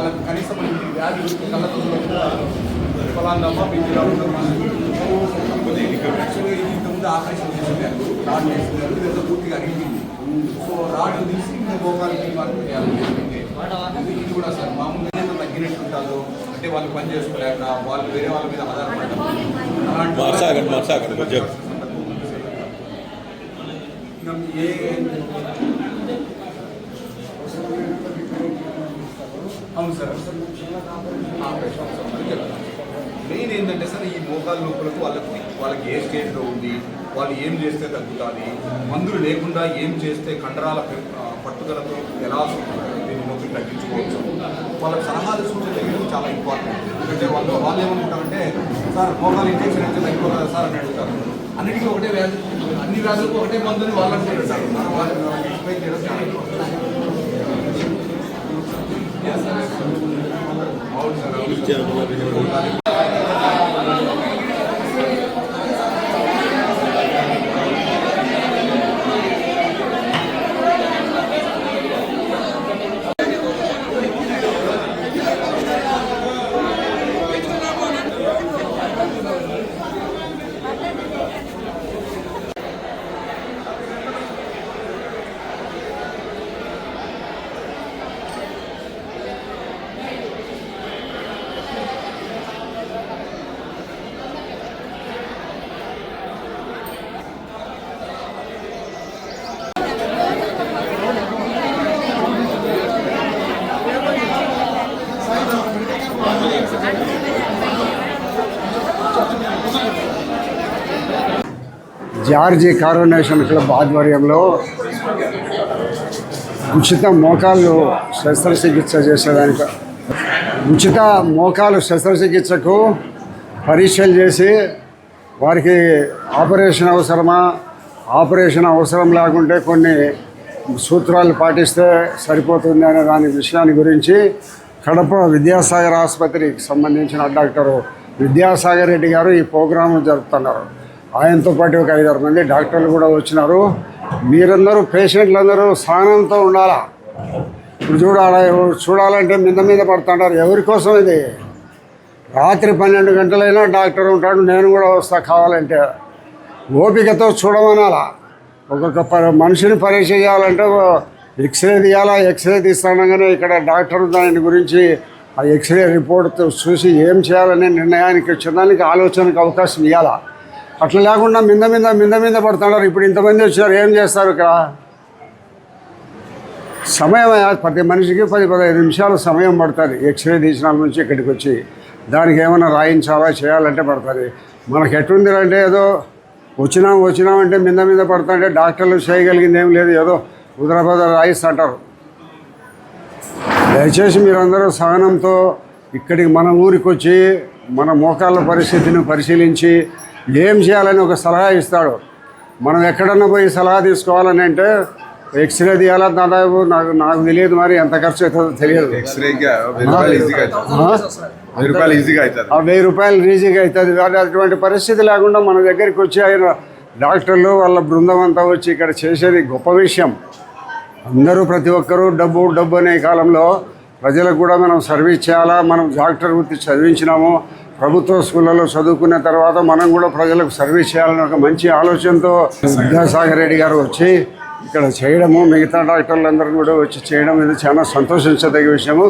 వాళ్ళకి కనీసం మనకి వ్యాధి కళ్ళతో ఫలాందమ్మ బీపీ యాక్చువల్గా ఇది ఇంతకుముందు ఆపరేషన్ చేశారు రాడ్ ఇదంతా పూర్తిగా అరిగింది. సో రాడ్ తీసి ఇంకా చేయాలి. ఇది కూడా సార్ మామూలుగా తగ్గినట్టు ఉంటుందో అంటే వాళ్ళు పని చేసుకోలేక వాళ్ళు వేరే వాళ్ళ మీద ఆధారపడడం. అలాంటి ఏ అవును సార్. మెయిన్ ఏంటంటే సార్ ఈ మోకాల నొప్పులకు వాళ్ళకి వాళ్ళకి ఏ స్టేజ్లో ఉంది వాళ్ళు ఏం చేస్తే తగ్గుతుంది మందులు లేకుండా ఏం చేస్తే కండరాల పట్టుదలతో ఎలా దీన్ని నొప్పి తగ్గించుకోవచ్చు. వాళ్ళకి సలహాలు సూచనలు చాలా ఇంపార్టెంట్ ఎందుకంటే వాళ్ళు వాళ్ళు ఏమనుకుంటారంటే సార్ మోకాలు ఇంజెక్షన్ అయితే తగ్గిపోతుంది సార్ అని అడుగుతారు. అన్నిటికీ ఒకటే వ్యాధి అన్ని వ్యాధులకు ఒకటే మందుని వాళ్ళు అనుకుంటారు సార్. మనం వాళ్ళకి ఎక్స్ప్లెయిన్ చేయడం చాలా ఇంపార్టెంట్ అవును సార్ జార్జి కారోనేషన్ క్లబ్ ఆధ్వర్యంలో ఉచిత మోకాళ్ళు శస్త్రచికిత్స చేసేదానికి ఉచిత మోకాలు శస్త్రచికిత్సకు పరీక్షలు చేసి వారికి ఆపరేషన్ అవసరమా? ఆపరేషన్ అవసరం లేకుంటే కొన్ని సూత్రాలు పాటిస్తే సరిపోతుంది అనే దాని విషయాన్ని గురించి కడప విద్యాసాగర్ ఆసుపత్రికి సంబంధించిన డాక్టరు విద్యాసాగర్ రెడ్డి గారు ఈ ప్రోగ్రాం జరుపుతున్నారు. ఆయనతో పాటు ఒక ఐదారు మంది డాక్టర్లు కూడా వచ్చినారు. మీరందరూ పేషెంట్లందరూ సహనంతో ఉండాలా? ఇప్పుడు చూడాలా చూడాలంటే మీద మీద పడుతుంటారు. ఎవరి కోసం ఇది? రాత్రి పన్నెండు గంటలైనా డాక్టర్ ఉంటాడు నేను కూడా వస్తా కావాలంటే. ఓపికతో చూడమనాలా? ఒక్కొక్క ప మనిషిని పరీక్ష చేయాలంటే ఎక్స్రే తీయాలా? ఎక్స్రే తీస్తానగానే ఇక్కడ డాక్టర్ దాని గురించి ఆ ఎక్స్రే రిపోర్ట్ చూసి ఏం చేయాలనే నిర్ణయానికి వచ్చేదానికి ఆలోచనకు అవకాశం ఇవ్వాలా అట్లా లేకుండా మింద మీద మింద మీద పడుతున్నారు. ఇప్పుడు ఇంతమంది వచ్చారు ఏం చేస్తారు ఇక్కడ? సమయం ప్రతి మనిషికి పది పదహైదు నిమిషాలు సమయం పడుతుంది. ఎక్స్రే తీసిన నుంచి ఇక్కడికి వచ్చి దానికి ఏమైనా రాయించాలా చేయాలంటే పడుతుంది. మనకి ఎట్టుంది అంటే ఏదో వచ్చినాం వచ్చినామంటే మింద మీద పడుతుంటే డాక్టర్లు చేయగలిగింది ఏం లేదు. ఏదో ఉదరపద రాయిస్తుంటారు దయచేసి మీరందరూ సహనంతో ఇక్కడికి మన ఊరికి వచ్చి మన మోకాళ్ళ పరిస్థితిని పరిశీలించి ఏం చేయాలని ఒక సలహా ఇస్తాడు. మనం ఎక్కడన్నా పోయి సలహా తీసుకోవాలని అంటే ఎక్స్రే తీయాలా దాదాపు? నాకు నాకు తెలియదు మరి ఎంత ఖర్చు అవుతుందో తెలియదు. ఎక్స్రేకి వెయ్యి రూపాయలు ఈజీగా అవుతుంది. ఆ? వెయ్యి రూపాయలు ఈజీగా అవుతుంది. అటువంటి పరిస్థితి లేకుండా మన దగ్గరికి వచ్చి ఆయన డాక్టర్లు వాళ్ళ బృందం అంతా వచ్చి ఇక్కడ చేసేది గొప్ప విషయం. అందరూ ప్రతి ఒక్కరూ డబ్బు డబ్బు అనే కాలంలో ప్రజలకు కూడా మనం సర్వీస్ చేయాలా? మనం డాక్టర్ వృత్తి చదివించినాము ప్రభుత్వ స్కూళ్ళలో చదువుకున్న తర్వాత మనం కూడా ప్రజలకు సర్వీస్ చేయాలని ఒక మంచి ఆలోచనతో విద్యాసాగర్ రెడ్డి గారు వచ్చి ఇక్కడ చేయడము మిగతా డాక్టర్లందరూ కూడా వచ్చి చేయడం ఇది చాలా సంతోషించదగ్గ విషయము.